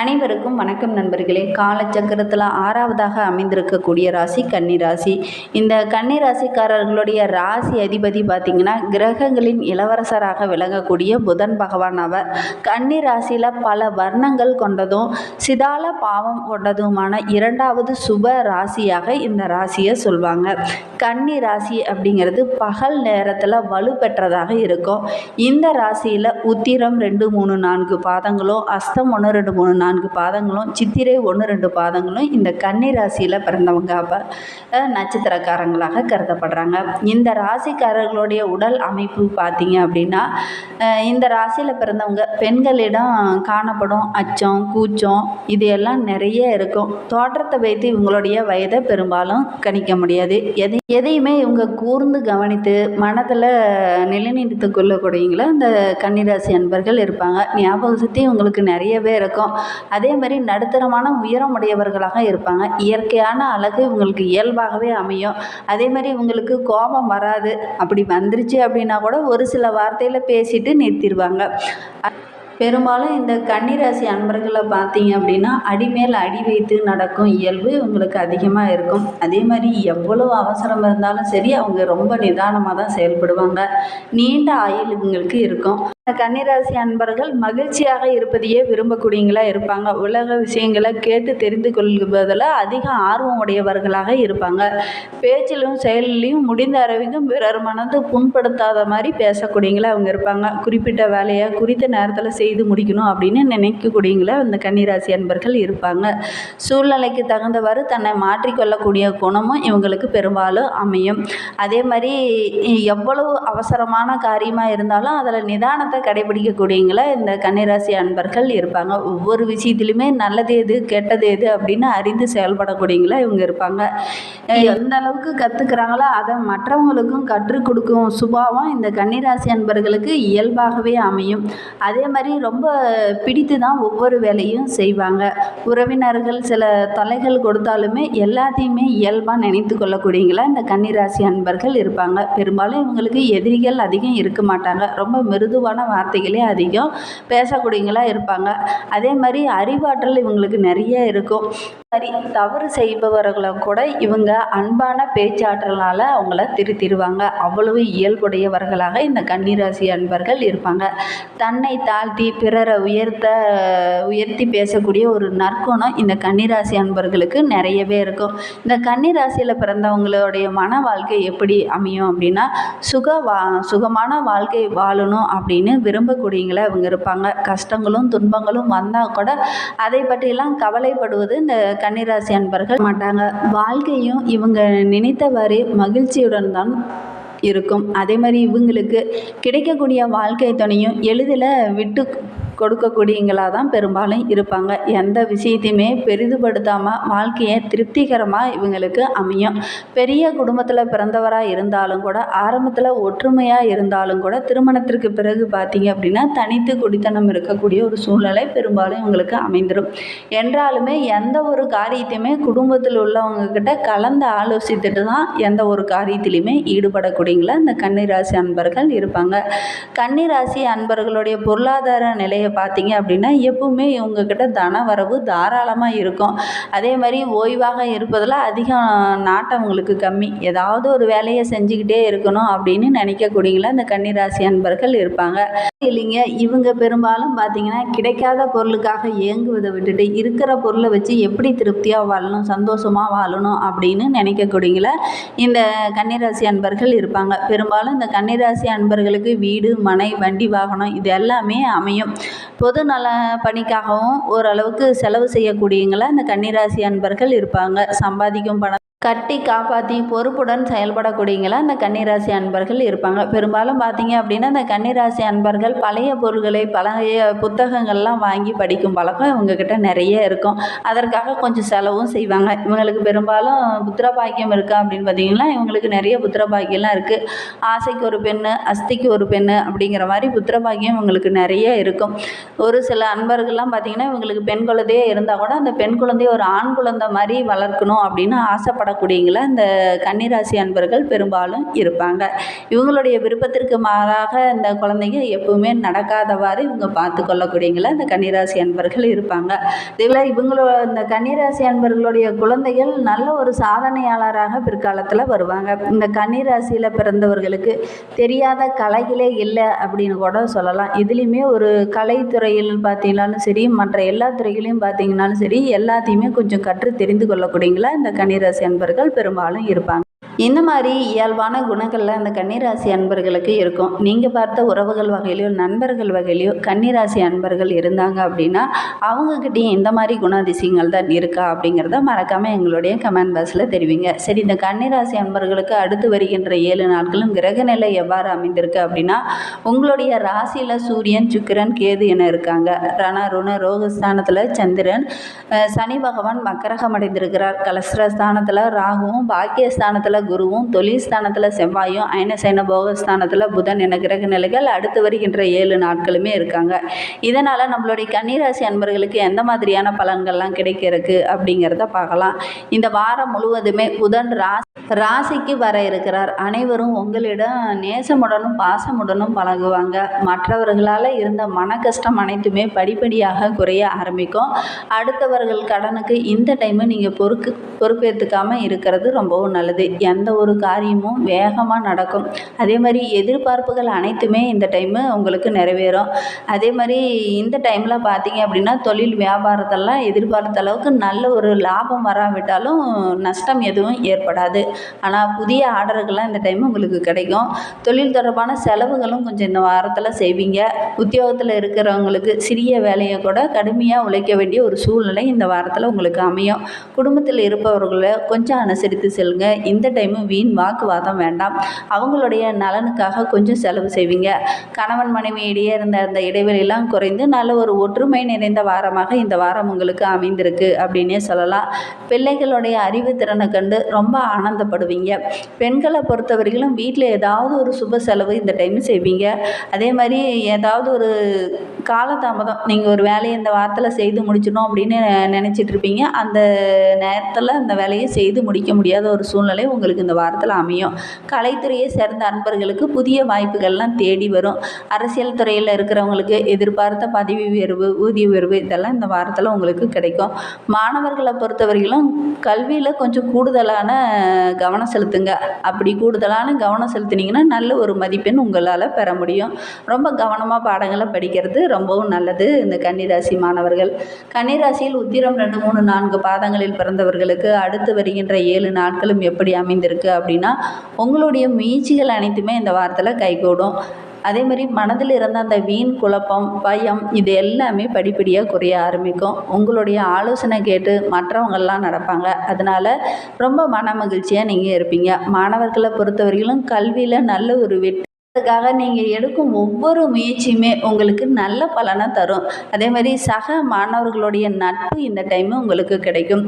அனைவருக்கும் வணக்கம் நண்பர்களே. காலச்சக்கரத்தில் ஆறாவதாக அமைந்திருக்கக்கூடிய ராசி கன்னி ராசி. இந்த கன்னி ராசிக்காரர்களுடைய ராசி அதிபதி பார்த்திங்கன்னா கிரகங்களின் இளவரசராக விளங்கக்கூடிய புதன் பகவான் அவர். கன்னி ராசியில் பல வர்ணங்கள் கொண்டதும் சிதால பாவம் கொண்டதுமான இரண்டாவது சுப ராசியாக இந்த ராசியை சொல்வாங்க. கன்னி ராசி அப்படிங்கிறது பகல் நேரத்தில் வலுப்பெற்றதாக இருக்கும். இந்த ராசியில் உத்திரம் ரெண்டு மூணு நான்கு பாதங்களும் அஸ்தம் ஒன்று ரெண்டு மூணு நான்கு பாதங்களும் சித்திரை ஒன்று ரெண்டு பாதங்களும் இந்த கன்னி ராசியில் பிறந்தவங்க அப்போ நட்சத்திரக்காரங்களாக கருதப்படுறாங்க. இந்த ராசிக்காரர்களுடைய உடல் அமைப்பு பார்த்தீங்க அப்படின்னா இந்த ராசியில் பிறந்தவங்க பெண்களிடம் காணப்படும் அச்சம் கூச்சம் இது எல்லாம் நிறைய இருக்கும். தோற்றத்தை வைத்து இவங்களுடைய வயதை பெரும்பாலும் கணிக்க முடியாது. எதை எதையுமே இவங்க கூர்ந்து கவனித்து மனதில் நிலைநிறுத்து கொள்ளக்கூடியவங்கள இந்த கன்னிராசி அன்பர்கள் இருப்பாங்க. ஞாபக சக்தி இவங்களுக்கு நிறையவே இருக்கும். அதே மாதிரி நடுத்தரமான உயரம் உடையவர்களாக இருப்பாங்க. இயற்கையான அழகு இவங்களுக்கு இயல்பாகவே அமையும். அதே மாதிரி இவங்களுக்கு கோபம் வராது. அப்படி வந்துருச்சு அப்படின்னா கூட ஒரு சில வார்த்தையில் பேசிட்டு நிறுத்திடுவாங்க பெரும்பாலும் இந்த கன்னிராசி அன்பர்களை பார்த்தீங்க அப்படின்னா அடிமேல் அடி வைத்து நடக்கும் இயல்பு இவங்களுக்கு அதிகமாக இருக்கும். அதே மாதிரி எவ்வளோ அவசரம் இருந்தாலும் சரி அவங்க ரொம்ப நிதானமாக தான் செயல்படுவாங்க. நீண்ட ஆயுள் இவங்களுக்கு இருக்கும். கன்னிராசி அன்பர்கள் மகிழ்ச்சியாக இருப்பதையே விரும்பக்கூடியங்களா இருப்பாங்க. உலக விஷயங்களை கேட்டு தெரிந்து கொள்வதில் அதிக ஆர்வம் உடையவர்களாக இருப்பாங்க. பேச்சிலும் செயலிலையும் முடிந்த அளவிலும் பிறர் மனது புண்படுத்தாத மாதிரி பேசக்கூடியங்களா அவங்க இருப்பாங்க. குறிப்பிட்ட வேலையை குறித்த நேரத்தில் செய்து முடிக்கணும் அப்படின்னு நினைக்கக்கூடியங்களா இந்த கன்னிராசி அன்பர்கள் இருப்பாங்க. சூழ்நிலைக்கு தகுந்தவாறு தன்னை மாற்றிக்கொள்ளக்கூடிய குணமும் இவங்களுக்கு பெரும்பாலும் அமையும். அதே மாதிரி எவ்வளவு அவசரமான காரியமாக இருந்தாலும் அதில் நிதானத்தை கடைபிடிக்கக்கூடியங்கள இந்த கன்னிராசி அன்பர்கள் இருப்பாங்க. ஒவ்வொரு விஷயத்துலையுமே நல்லது எது கெட்டது எது அப்படின்னு அறிந்து செயல்படக்கூடியங்களா இவங்க இருப்பாங்க. எந்த அளவுக்கு கற்றுக்குறாங்களோ அதை மற்றவங்களுக்கும் கற்றுக் கொடுக்கும் சுபாவம் இந்த கன்னிராசி அன்பர்களுக்கு இயல்பாகவே அமையும். அதே மாதிரி ரொம்ப பிடித்து தான் ஒவ்வொரு வேலையும் செய்வாங்க. உறவினர்கள் சில தொலைகள் கொடுத்தாலுமே எல்லாத்தையுமே இயல்பாக நினைத்து கொள்ளக்கூடியங்களா இந்த கன்னிராசி அன்பர்கள் இருப்பாங்க. பெரும்பாலும் இவங்களுக்கு எதிரிகள் அதிகம் இருக்க மாட்டாங்க. ரொம்ப மிருதுவான வார்த்தைகளே அதிகம். பேசக்கூடியவங்களாக இருப்பாங்க. அதே மாதிரி அறிவாற்றல் இவங்களுக்கு நிறைய இருக்கும். சரி தவறு செய்பவர்களை கூட இவங்க அன்பான பேச்சாற்றலால் அவங்கள திருத்திடுவாங்க. அவ்வளவு இயல்புடையவர்களாக இந்த கன்னிராசி அன்பர்கள் இருப்பாங்க. தன்னை தாழ்த்தி பிறரை உயர்த்த உயர்த்தி பேசக்கூடிய ஒரு நற்குணம் இந்த கன்னிராசி அன்பர்களுக்கு நிறையவே இருக்கும். இந்த கன்னிராசியில் பிறந்தவங்களுடைய மன வாழ்க்கை எப்படி அமையும் அப்படின்னா சுக வா சுகமான வாழ்க்கை வாழணும் அப்படின்னு விரும்பக்கூடியங்கள அவங்க இருப்பாங்க. கஷ்டங்களும் துன்பங்களும் வந்தால் கூட அதை பற்றியெல்லாம் கவலைப்படுவது இந்த கன்னிராசி அன்பர்கள் மாட்டாங்க. வாழ்க்கையும் இவங்க நினைத்தவாறு மகிழ்ச்சியுடன் தான் இருக்கும். அதே மாதிரி இவங்களுக்கு கிடைக்கக்கூடிய வாழ்க்கை துணையும் எளிதில் விட்டு கொடுக்கக்கூடியவங்களாக தான் பெரும்பாலும் இருப்பாங்க. எந்த விஷயத்தையுமே பெரிதுபடுத்தாமல் வாழ்க்கையை திருப்திகரமாக இவங்களுக்கு அமையும். பெரிய குடும்பத்தில் பிறந்தவராக இருந்தாலும் கூட ஆரம்பத்தில் ஒற்றுமையாக இருந்தாலும் கூட திருமணத்திற்கு பிறகு பார்த்தீங்க அப்படின்னா தனித்து குடித்தனம் இருக்கக்கூடிய ஒரு சூழ்நிலை பெரும்பாலும் இவங்களுக்கு அமைந்துடும் என்றாலுமே எந்த ஒரு காரியத்தையுமே குடும்பத்தில் உள்ளவங்கக்கிட்ட கலந்து ஆலோசித்துட்டு தான் எந்த ஒரு காரியத்திலையுமே ஈடுபடக்கூடியங்கள இந்த கன்னிராசி அன்பர்கள் இருப்பாங்க. கன்னிராசி அன்பர்களுடைய பொருளாதார நிலையை பார்த்தீங்க அப்படின்னா எப்பவுமே இவங்கக்கிட்ட தன வரவு தாராளமாக இருக்கும். அதே மாதிரி ஓய்வாக இருப்பதில் அதிகம் நாட்டம் அவங்களுக்கு கம்மி. ஏதாவது ஒரு வேலையை செஞ்சுக்கிட்டே இருக்கணும் அப்படின்னு நினைக்கக்கூடியங்களா இந்த கன்னிராசி அன்பர்கள் இருப்பாங்க. இல்லைங்க இவங்க பெரும்பாலும் பார்த்தீங்கன்னா கிடைக்காத பொருளுக்காக ஏங்குவதை விட்டுட்டு இருக்கிற பொருளை வச்சு எப்படி திருப்தியாக வாழணும் சந்தோஷமாக வாழணும் அப்படின்னு நினைக்கக்கூடியங்கள இந்த கன்னிராசி அன்பர்கள் இருப்பாங்க. பெரும்பாலும் இந்த கன்னிராசி அன்பர்களுக்கு வீடு மனை வண்டி வாகனம் இது எல்லாமே அமையும். பொது நல பணிக்காகவும் ஓரளவுக்கு செலவு செய்யக்கூடியங்கள இந்த கன்னிராசி அன்பர்கள் இருப்பாங்க. சம்பாதிக்கும் பணம் கட்டி காப்பாற்றி பொறுப்புடன் செயல்படக்கூடியங்களா? இந்த கன்னிராசி அன்பர்கள் இருப்பாங்க. பெரும்பாலும் பார்த்தீங்க அப்படின்னா இந்த கன்னிராசி அன்பர்கள் பழைய பொருள்களை பழைய புத்தகங்கள்லாம் வாங்கி படிக்கும் பழக்கம் இவங்கக்கிட்ட நிறைய இருக்கும். அதற்காக கொஞ்சம் செலவும் செய்வாங்க. இவங்களுக்கு பெரும்பாலும் புத்திர பாக்கியம் இருக்கா அப்படின்னு பார்த்தீங்கன்னா இவங்களுக்கு நிறைய புத்திர பாக்கியம்லாம் இருக்குது ஆசைக்கு ஒரு பெண்ணு அஸ்திக்கு ஒரு பெண்ணு அப்படிங்கிற மாதிரி புத்திர பாக்கியம் இவங்களுக்கு நிறைய இருக்கும். ஒரு சில அன்பர்கள்லாம் பார்த்தீங்கன்னா இவங்களுக்கு பெண் குழந்தையே இருந்தால் கூட அந்த பெண் குழந்தைய ஒரு ஆண் குழந்தை மாதிரி வளர்க்கணும் அப்படின்னு ஆசைப்பட வாழக்கூடியங்களா இந்த கன்னிராசி அன்பர்கள் பெரும்பாலும் இருப்பாங்க. இவங்களுடைய விருப்பத்திற்கு மாறாக இந்த குழந்தைங்க எப்பவுமே நடக்காதவாறு இவங்க பார்த்து கொள்ளக்கூடியங்களா இந்த கன்னிராசி அன்பர்கள் இருப்பாங்க. இதில் இவங்களோட இந்த கன்னிராசி அன்பர்களுடைய குழந்தைகள் நல்ல ஒரு சாதனையாளராக பிற்காலத்தில் வருவாங்க. இந்த கன்னிராசியில் பிறந்தவர்களுக்கு தெரியாத கலைகளே இல்லை அப்படின்னு கூட சொல்லலாம். இதுலேயுமே ஒரு கலைத்துறையில் பார்த்தீங்கன்னாலும் சரி மற்ற எல்லா துறைகளையும் பார்த்தீங்கன்னாலும் சரி எல்லாத்தையுமே கொஞ்சம் கற்று தெரிந்து கொள்ளக்கூடியங்களா இந்த கன்னிராசி அன்பர்கள் பெரும்பாலும் இருப்பாங்க. இந்த மாதிரி இயல்பான குணங்கள்லாம் இந்த கன்னிராசி அன்பர்களுக்கு இருக்கும். நீங்கள் பார்த்த உறவுகள் வகையிலையோ நண்பர்கள் வகையிலையோ கன்னிராசி அன்பர்கள் இருந்தாங்க அப்படின்னா அவங்கக்கிட்டேயும் இந்த மாதிரி குணாதிசயங்கள் தான் இருக்கா அப்படிங்கிறத மறக்காமல் எங்களுடைய கமெண்ட் பாக்ஸில் தெரிவிங்க. சரி இந்த கன்னிராசி அன்பர்களுக்கு அடுத்து வருகின்ற ஏழு நாட்களும் கிரக நிலை எவ்வாறு அமைந்திருக்கு அப்படின்னா உங்களுடைய ராசியில் சூரியன் சுக்கிரன் கேது என இருக்காங்க. ரண ருண ரோகஸ்தானத்தில் சந்திரன் சனி பகவான் மக்கரகம் அடைந்திருக்கிறார். கலஸ்ரஸ்தானத்தில் ராகுவும் பாக்கியஸ்தானத்தில் குருவும் தொழில் ஸ்தானத்தில் செவ்வாயும் அயனசைன போகஸ்தானத்தில் புதன் என கிரக நிலைகள் அடுத்து வருகின்ற ஏழு நாட்களுமே இருக்காங்க. இதனால் நம்மளுடைய கன்னிராசி அன்பர்களுக்கு எந்த மாதிரியான பலன்கள்லாம் கிடைக்கிறதுக்கு அப்படிங்கிறத பார்க்கலாம். இந்த வாரம் முழுவதுமே புதன் ராசி ராசிக்கு வர இருக்கிறார். அனைவரும் உங்களிடம் நேசமுடனும் பாசமுடனும் பழகுவாங்க. மற்றவர்களால் இருந்த மன கஷ்டம் அனைத்துமே படிப்படியாக குறைய ஆரம்பிக்கும். அடுத்தவர்கள் கடனுக்கு இந்த டைமு நீங்கள் பொறுக்கு பொறுப்பேற்றுக்காமல் இருக்கிறது ரொம்பவும் நல்லது. எந்த ஒரு காரியமும் வேகமாக நடக்கும். அதே மாதிரி எதிர்பார்ப்புகள் அனைத்துமே இந்த டைமு உங்களுக்கு நிறைவேறும். அதே மாதிரி இந்த டைமில் பார்த்தீங்க அப்படின்னா தொழில் வியாபாரத்தெல்லாம் எதிர்பார்த்த அளவுக்கு நல்ல ஒரு லாபம் வராவிட்டாலும் நஷ்டம் எதுவும் ஏற்படாது. ஆனால் புதிய ஆர்டர்கள்லாம் இந்த டைம் உங்களுக்கு கிடைக்கும். தொழில் தொடர்பான செலவுகளும் கொஞ்சம் இந்த வாரத்தில் செய்வீங்க. உத்தியோகத்தில் இருக்கிறவங்களுக்கு சிறிய வேலையை கூட கடுமையாக உழைக்க வேண்டிய ஒரு சூழ்நிலை இந்த வாரத்தில் உங்களுக்கு அமையும். குடும்பத்தில் இருப்பவர்களை கொஞ்சம் அனுசரித்து செல்லுங்க. இந்த டைம் வீண் வாக்குவாதம் வேண்டாம். அவங்களுடைய நலனுக்காக கொஞ்சம் செலவு செய்வீங்க. கணவன் மனைவி இடையே இருந்த அந்த இடைவெளியெல்லாம் குறைந்து நல்ல ஒரு ஒற்றுமை நிறைந்த வாரமாக இந்த வாரம் உங்களுக்கு அமைந்திருக்கு அப்படின்னே சொல்லலாம். பிள்ளைகளுடைய அறிவு திறனை கண்டு ரொம்ப ஆனந்தப்படுவீங்க. பெண்களை பொறுத்தவரையிலும் வீட்டில் ஏதாவது ஒரு சுப செலவு இந்த டைம் செய்வீங்க. அதே மாதிரி ஏதாவது ஒரு காலதாமதம் நீங்கள் ஒரு வேலையை இந்த வாரத்தில் செய்து முடிச்சிடணும் அப்படின்னு நினச்சிட்டு இருப்பீங்க. அந்த நேரத்தில் அந்த வேலையை செய்து முடிக்க முடியாத ஒரு சூழ்நிலை உங்களுக்கு இந்த வாரத்தில் அமையும். கலைத்துறையை சேர்ந்த அன்பர்களுக்கு புதிய வாய்ப்புகள்லாம் தேடி வரும். அரசியல் துறையில் இருக்கிறவங்களுக்கு எதிர்பார்த்த பதவி உயர்வு ஊதிய உயர்வு இதெல்லாம் இந்த வாரத்தில் உங்களுக்கு கிடைக்கும். மாணவர்களை பொறுத்தவரையிலும் கல்வியில் கொஞ்சம் கூடுதலான கவனம் செலுத்துங்க. அப்படி கூடுதலான கவனம் செலுத்தினீங்கன்னா நல்ல ஒரு மதிப்பெண் உங்களால் பெற முடியும். ரொம்ப கவனமாக பாடங்களை படிக்கிறது ரொம்பவும் நல்லது. இந்த கன்னிராசி மாணவர்கள். கன்னிராசியில் உத்திரம் ரெண்டு மூணு நான்கு பாதங்களில் பிறந்தவர்களுக்கு அடுத்து வருகின்ற ஏழு நாட்களும் எப்படி அமைந்திருக்கு அப்படின்னா உங்களுடைய முயற்சிகள் அனைத்துமே இந்த வாரத்தில் கைகூடும். அதே மாதிரி மனதில் இருந்த அந்த வீண் குழப்பம் பயம் இது எல்லாமே படிப்படியாக குறைய ஆரம்பிக்கும். உங்களுடைய ஆலோசனை கேட்டு மற்றவங்கள்லாம் நடப்பாங்க. அதனால் ரொம்ப மன மகிழ்ச்சியாக நீங்கள் இருப்பீங்க. மாணவர்களை பொறுத்தவரையிலும் கல்வியில் நல்ல ஒரு வெற்றி. அதுக்காக நீங்கள் எடுக்கும் ஒவ்வொரு முயற்சியுமே உங்களுக்கு நல்ல பலனை தரும். அதே மாதிரி சக மாணவர்களுடைய நட்பு இந்த டைமு உங்களுக்கு கிடைக்கும்.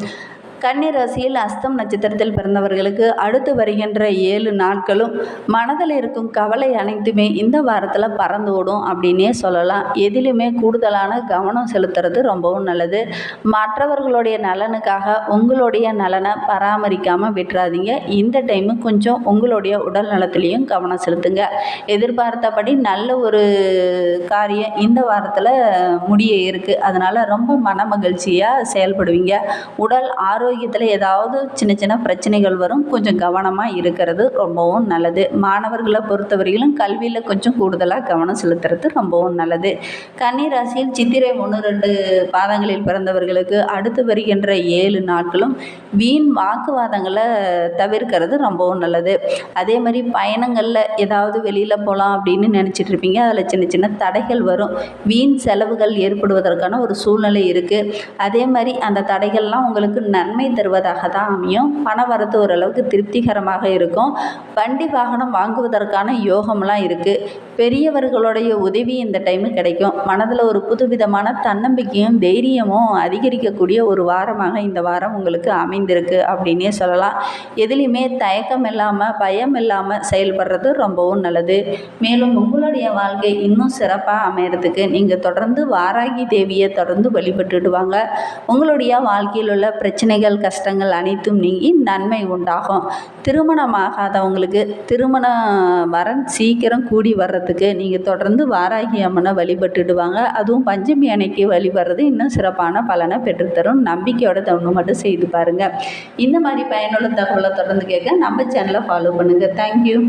கன்னி ராசியில் அஸ்தம் நட்சத்திரத்தில் பிறந்தவர்களுக்கு அடுத்து வருகின்ற ஏழு நாட்களும் மனதில் இருக்கும் கவலை அனைத்துமே இந்த வாரத்தில் பறந்து ஓடும் அப்படின்னே சொல்லலாம். எதிலுமே கூடுதலான கவனம் செலுத்துறது ரொம்பவும் நல்லது. மற்றவர்களுடைய நலனுக்காக உங்களுடைய நலனை பராமரிக்காமல் விட்டுறாதீங்க. இந்த டைமு கொஞ்சம் உங்களுடைய உடல் நலத்திலையும் கவனம் செலுத்துங்க. எதிர்பார்த்தபடி நல்ல ஒரு காரியம் இந்த வாரத்தில் முடிய இருக்குது அதனால் ரொம்ப மன மகிழ்ச்சியாக செயல்படுவீங்க. உடல் ஆரோக்கியத்தில் ஏதாவது சின்ன சின்ன பிரச்சனைகள் வரும் கொஞ்சம் கவனமாக இருக்கிறது ரொம்பவும் நல்லது. மாணவர்களை பொறுத்தவரையிலும் கல்வியில் கொஞ்சம் கூடுதலாக கவனம் செலுத்துறது ரொம்பவும் நல்லது. கன்னி ராசியில் சித்திரை ஒன்று ரெண்டு பாதங்களில் பிறந்தவர்களுக்கு அடுத்து வருகின்ற ஏழு நாட்களும் வீண் வாக்குவாதங்களை தவிர்க்கிறது ரொம்பவும் நல்லது. அதே மாதிரி பயணங்களில் ஏதாவது வெளியில் போகலாம் அப்படின்னு நினச்சிட்டு இருப்பீங்க. அதில் சின்ன சின்ன தடைகள் வரும். வீண் செலவுகள் ஏற்படுவதற்கான ஒரு சூழ்நிலை இருக்குது அதே மாதிரி அந்த தடைகள்லாம் உங்களுக்கு நன்மை தருவதாக தான் அமையும். பண வரத்து ஓரளவுக்கு திருப்திகரமாக இருக்கும். வண்டி வாகனம் வாங்குவதற்கான யோகம்லாம் இருக்குது பெரியவர்களுடைய உதவி இந்த டைமு கிடைக்கும். மனதில் ஒரு புதுவிதமான தன்னம்பிக்கையும் தைரியமும் அதிகரிக்கக்கூடிய ஒரு வாரமாக இந்த வாரம் உங்களுக்கு அமைந்திருக்கு அப்படின்னே சொல்லலாம். எதுலேயுமே தயக்கம் இல்லாமல் பயம் இல்லாமல் செயல்படுறது ரொம்பவும் நல்லது. மேலும் உங்களுடைய வாழ்க்கை இன்னும் சிறப்பாக அமையறதுக்கு நீங்கள் தொடர்ந்து வாராகி தேவியை தொடர்ந்து வழிபட்டுடுவாங்க உங்களுடைய வாழ்க்கையில் உள்ள பிரச்சனைகள் பிரச்சனைகள் கஷ்டங்கள் அனைத்தும் நீங்கி நன்மை உண்டாகும். திருமணமாகாதவங்களுக்கு திருமண வரன் சீக்கிரம் கூடி வர்றதுக்கு நீங்கள் தொடர்ந்து வாராகி அம்மனை வழிபட்டுடுவாங்க. அதுவும் பஞ்சமி அன்னைக்கு வழிபடுறது இன்னும் சிறப்பான பலனை பெற்றுத்தரும். நம்பிக்கையோட தவணை மட்டும் செய்து பாருங்கள் இந்த மாதிரி பயனுள்ள தகவலை தொடர்ந்து கேட்க நம்ம சேனலை ஃபாலோ பண்ணுங்கள் தேங்க்யூ